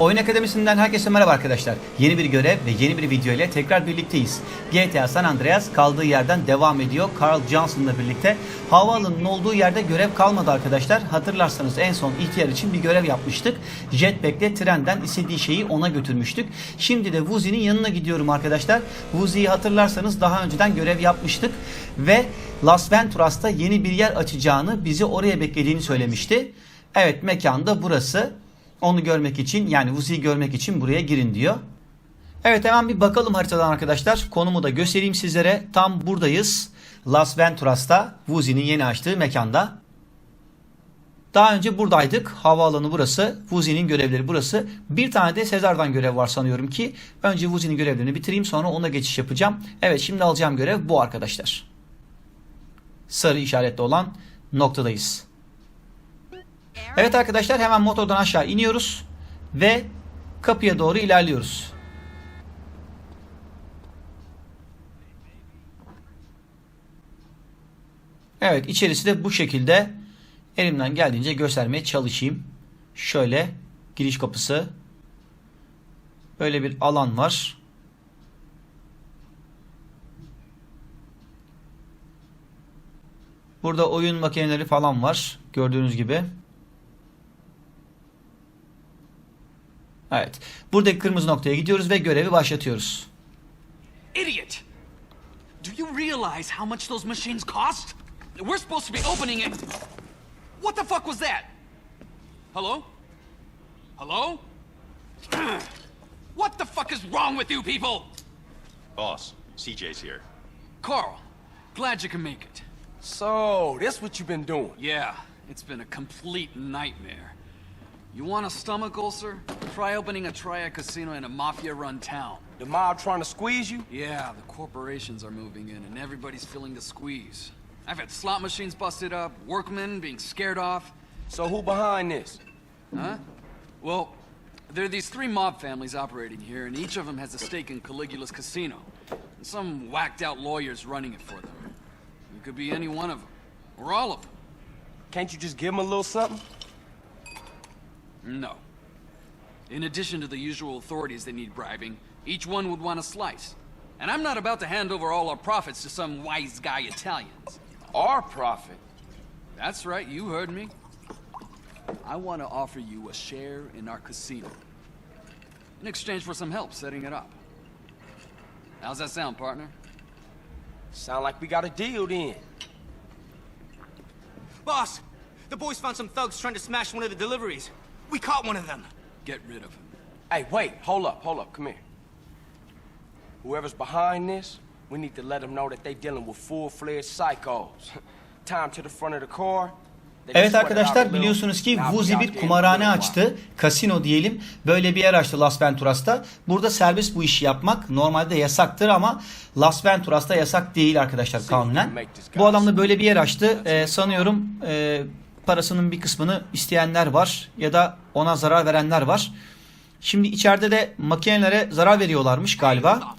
Oyun Akademisi'nden herkese merhaba arkadaşlar. Yeni bir görev ve yeni bir video ile tekrar birlikteyiz. GTA San Andreas kaldığı yerden devam ediyor. Carl Johnson'la birlikte. Havaalanının olduğu yerde görev kalmadı arkadaşlar. Hatırlarsanız en son ihtiyar için bir görev yapmıştık. Jetpack'le trenden istediği şeyi ona götürmüştük. Şimdi de Wuzi'nin yanına gidiyorum arkadaşlar. Wuzi'yi hatırlarsanız daha önceden görev yapmıştık. Ve Las Venturas'ta yeni bir yer açacağını, bizi oraya beklediğini söylemişti. Evet mekan da burası. Onu görmek için yani Vuzi'yi görmek için buraya girin diyor. Evet hemen bir bakalım haritadan arkadaşlar. Konumu da göstereyim sizlere. Tam buradayız. Las Venturas'ta Vuzi'nin yeni açtığı mekanda. Daha önce buradaydık. Havaalanı burası. Vuzi'nin görevleri burası. Bir tane de Sezar'dan görev var sanıyorum ki. Önce Vuzi'nin görevlerini bitireyim sonra ona geçiş yapacağım. Evet şimdi alacağım görev bu arkadaşlar. Sarı işaretli olan noktadayız. Evet arkadaşlar hemen motordan aşağı iniyoruz ve kapıya doğru ilerliyoruz. Evet içerisi de bu şekilde elimden geldiğince göstermeye çalışayım. Şöyle giriş kapısı. Böyle bir alan var. Burada oyun makineleri falan var. Gördüğünüz gibi. Evet. Buradaki kırmızı noktaya gidiyoruz ve görevi başlatıyoruz. Idiot! Do you realize how much those machines cost? We're supposed to be opening it. What the fuck was that? Hello? Hello? what the fuck is wrong with you people? Boss, CJ's here. Carl, glad you can make it. So, this what you've been doing? Yeah, it's been a complete nightmare. You want a stomach ulcer? Try opening a Triad casino in a mafia-run town. The mob trying to squeeze you? Yeah, the corporations are moving in and everybody's feeling the squeeze. I've had slot machines busted up, workmen being scared off. So who behind this? Huh? Well, there are these three mob families operating here, and each of them has a stake in Caligula's casino. And some whacked out lawyers running it for them. It could be any one of them, or all of them. Can't you just give them a little something? No. In addition to the usual authorities that need bribing, each one would want a slice. And I'm not about to hand over all our profits to some wise guy Italians. Our profit. That's right, you heard me. I want to offer you a share in our casino. In exchange for some help setting it up. How's that sound, partner? Sound like we got a deal then. Boss, the boys found some thugs trying to smash one of the deliveries. We caught one of them. Get rid of him. Hey, wait, hold up, hold up, come here. Whoever's behind this, we need to let them know that they dealing with full-fledged psychos. Time to the front of the car. they Evet arkadaşlar biliyorsunuz ki Vuzi bir kumarhane açtı. Kasino diyelim. Böyle bir yer açtı Las Venturas'ta. Burada serbest bu işi yapmak normalde yasaktır ama Las Venturas'ta yasak değil arkadaşlar kanunen. Bu adam da böyle bir yer açtı. Ee, sanıyorum e, parasının bir kısmını isteyenler var ya da ona zarar verenler var. Şimdi içeride de makinelere zarar veriyorlarmış galiba.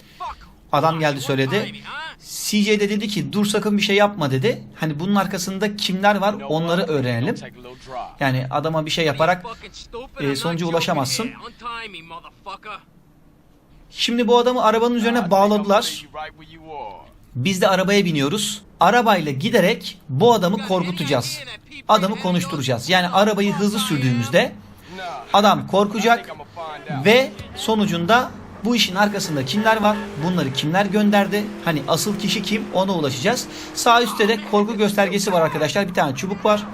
Adam geldi söyledi. CJ de dedi ki dur sakın bir şey yapma dedi. Hani bunun arkasında kimler var onları öğrenelim. Yani adama bir şey yaparak e, sonuca ulaşamazsın. Şimdi bu adamı arabanın üzerine bağladılar. Biz de arabaya biniyoruz. Arabayla giderek bu adamı korkutacağız. Adamı konuşturacağız. Yani arabayı hızlı sürdüğümüzde adam korkacak ve sonucunda bu işin arkasında kimler var? Bunları kimler gönderdi? Hani asıl kişi kim? Ona ulaşacağız. Sağ üstte de korku göstergesi var arkadaşlar. Bir tane çubuk var.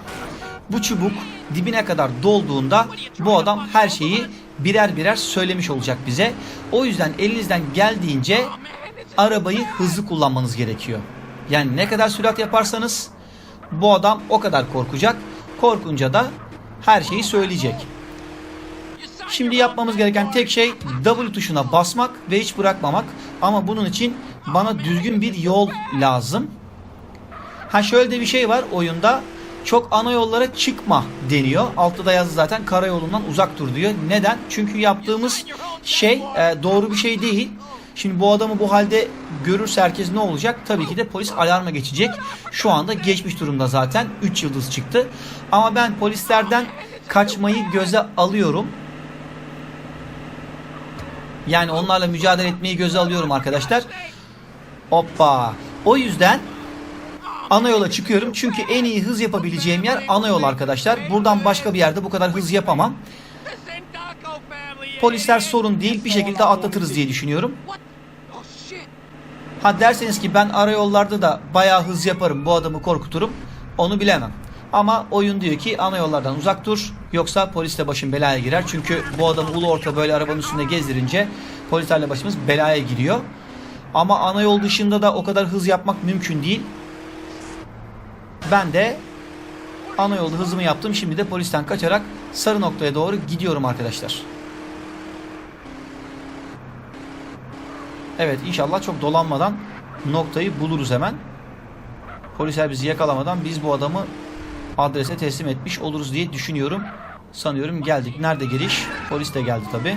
Bu çubuk dibine kadar dolduğunda bu adam her şeyi birer birer söylemiş olacak bize. O yüzden elinizden geldiğince arabayı hızlı kullanmanız gerekiyor. Yani ne kadar sürat yaparsanız bu adam o kadar korkacak. Korkunca da her şeyi söyleyecek. Şimdi yapmamız gereken tek şey W tuşuna basmak ve hiç bırakmamak. Ama bunun için bana düzgün bir yol lazım. Ha şöyle de bir şey var oyunda. Çok ana yollara çıkma deniyor. Altta da yazdı zaten karayolundan uzak dur diyor. Neden? Çünkü yaptığımız şey e, doğru bir şey değil. Şimdi bu adamı bu halde görürse herkes ne olacak? Tabii ki de polis alarma geçecek. Şu anda geçmiş durumda zaten. 3 yıldız çıktı. Ama ben polislerden kaçmayı göze alıyorum. Yani onlarla mücadele etmeyi göze alıyorum arkadaşlar. Hoppa. O yüzden ana yola çıkıyorum. Çünkü en iyi hız yapabileceğim yer ana yol arkadaşlar. Buradan başka bir yerde bu kadar hız yapamam. Polisler sorun değil bir şekilde atlatırız diye düşünüyorum. Ha derseniz ki ben ara yollarda da bayağı hız yaparım bu adamı korkuturum onu bilemem. Ama oyun diyor ki ana yollardan uzak dur yoksa polisle başın belaya girer. Çünkü bu adamı ulu orta böyle arabanın üstünde gezdirince polislerle başımız belaya giriyor. Ama ana yol dışında da o kadar hız yapmak mümkün değil. Ben de ana yolda hızımı yaptım. Şimdi de polisten kaçarak sarı noktaya doğru gidiyorum arkadaşlar. Evet inşallah çok dolanmadan noktayı buluruz hemen. Polisler bizi yakalamadan biz bu adamı adrese teslim etmiş oluruz diye düşünüyorum. Sanıyorum geldik. Nerede giriş? Polis de geldi tabi.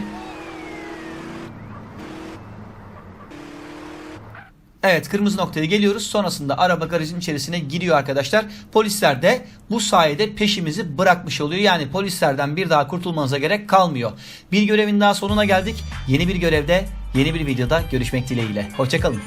Evet kırmızı noktaya geliyoruz. Sonrasında araba garajın içerisine giriyor arkadaşlar. Polisler de bu sayede peşimizi bırakmış oluyor. Yani polislerden bir daha kurtulmanıza gerek kalmıyor. Bir görevin daha sonuna geldik. Yeni bir görevde, yeni bir videoda görüşmek dileğiyle. Hoşçakalın.